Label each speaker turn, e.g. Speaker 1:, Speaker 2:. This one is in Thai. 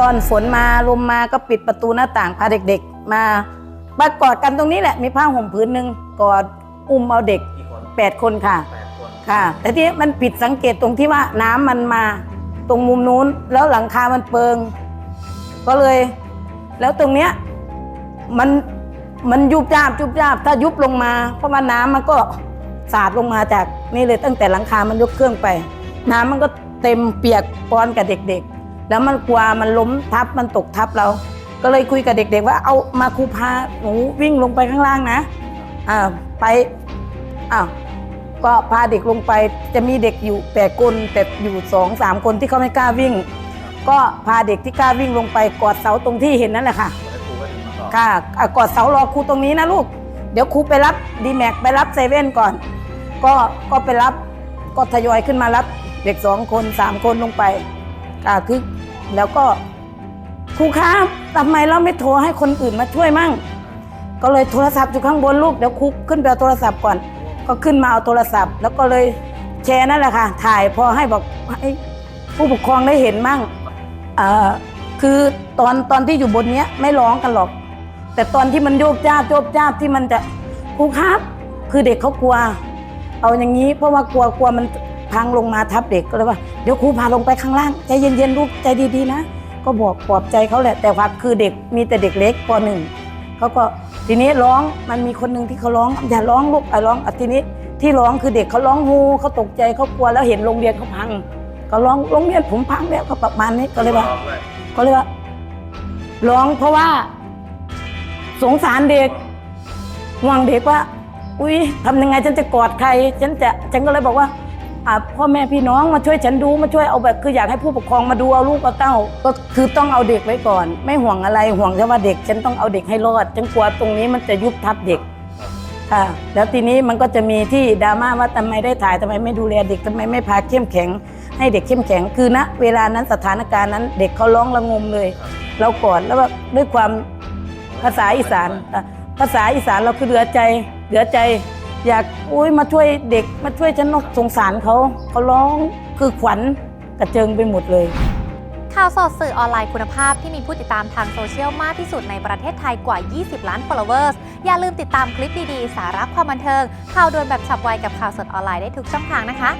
Speaker 1: ตอนฝนมาลมมาก็ปิดประตูหน้าต่างพาเด็กๆ มามากอดกันตรงนี้แหละ มีผ้าห่มผืนหนึ่งกอดอุ้มเอาเด็ก
Speaker 2: กี่คน
Speaker 1: แปดคนค่ะ
Speaker 2: แปดคน
Speaker 1: ค่ะ แต่ที่มันผิดสังเกตตรงที่ว่าน้ำมันมาตรงมุมนู้น แล้วหลังคามันเปิง ก็เลย แล้วตรงเนี้ยมันมันยุบยาบยุบยาบถ้ายุบลงมา เพราะว่าน้ำมันก็สาดลงมาจากนี่เลยตั้งแต่หลังคามันยกเครื่องไป น้ำมันก็เต็มเปียกปอนกับเด็กๆ แล้วมันกลัวมันล้มทับมันตกทับเรา ก็เลยคุยกับเด็ก ๆ ว่าเอามาครูพาหนูวิ่งลงไปข้างล่างนะอ่าไปอ้าวก็พาเด็กลงไปจะมีเด็กอยู่แปดคนแต่อยู่สองสามคนที่เขาไม่กล้าวิ่ง ก็พาเด็กที่กล้าวิ่งลงไปกอดเสาตรงที่เห็นนั่นแหละค่ะ
Speaker 2: แล้วครูก็ถึงมาต่อ
Speaker 1: ค่ะอะกอดเสารอครูตรงนี้นะลูก เดี๋ยวครูไปรับดีแม็กไปรับเซเว่นก่อน ก็ก็ไปรับก็ทยอยขึ้นมารับเด็กสองคนสามคนลงไป อ่าคือแล้วก็ครูครับทำไมเราไม่โทรให้คนอื่นมาช่วยมั่ง ก็เลยโทรศัพท์อยู่ข้างบนลูกเดี๋ยวครูขึ้นไปเอาโทรศัพท์ก่อน ก็ขึ้นมาเอาโทรศัพท์ แล้วก็เลยแชร์นั่นแหละค่ะ ถ่ายพอให้บอกให้ผู้ปกครองได้เห็นมั่งเอ่อคือตอนตอนที่อยู่บนเนี้ยไม่ร้องกันหรอก แต่ตอนที่มันโยบจ้าโยบจ้าที่มันจะครูครับ คือเด็กเขากลัว เอาอย่างนี้เพราะว่ากลัวกลัวมัน พังลงมาทับเด็กก็เลยว่าเดี๋ยวครูพาลงไปข้างล่างใจเย็นๆลูกใจดีๆนะ ก็บอกปลอบใจเขาแหละแต่คว่าคือเด็กมีแต่เด็กเล็กปหนึ่งเขาก็ทีนี้ร้องมันมีคนหนึ่งที่เขาร้องอย่าร้องลูกอย่าร้องอะทีนี้ที่ร้องคือเด็กเขาร้องฮูเขาตกใจเขากลัวแล้วเห็นโรงเรียนเขาพังเขาร้องโรงเรียนผมพังแล้วเขาประมาณนี้ก็เลยว่าก็เลยว่าร้องเพราะว่า สงสารเด็กห่วงเด็กว่า อุ้ยทำยังไงฉันจะกอดใคร ฉันจะฉันก็เลยบอกว่า พ่อแม่พี่น้องมาช่วยฉันดูมาช่วยเอาแบบคืออยากให้ผู้ปกครองมาดูเอาลูกเอาเต้า ก็คือต้องเอาเด็กไว้ก่อน ไม่ห่วงอะไรห่วงแค่ว่าเด็ก ฉันต้องเอาเด็กให้รอดฉันกลัวตรงนี้มันจะยุบทับเด็กค่ะแล้วทีนี้มันก็จะมีที่ดราม่าว่าทำไมได้ถ่ายทำไมไม่ดูแลเด็กทำไมไม่พาเข้มแข็ง ให้เด็กเข้มแข็งคือณเวลานั้นสถานการณ์นั้น เด็กเขาร้องระงมเลย เรากอดแล้วแบบด้วยความภาษาอีสานภาษาอีสานเราคือเหลือใจเหลือใจ อยากอุ้ยมาช่วยเด็กมาช่วยฉันสงสารเขาเขาร้องคือขวัญกระเจิงไปหมดเลย
Speaker 3: ข่าวสดสื่อออนไลน์คุณภาพที่มีผู้ติดตามทางโซเชียลมากที่สุดในประเทศไทยกว่า 20 ล้าน followers อย่าลืมติดตามคลิปดี ๆ สาระความบันเทิง ข่าวด่วนแบบฉับไวกับข่าวสดออนไลน์ได้ทุกช่องทางนะคะ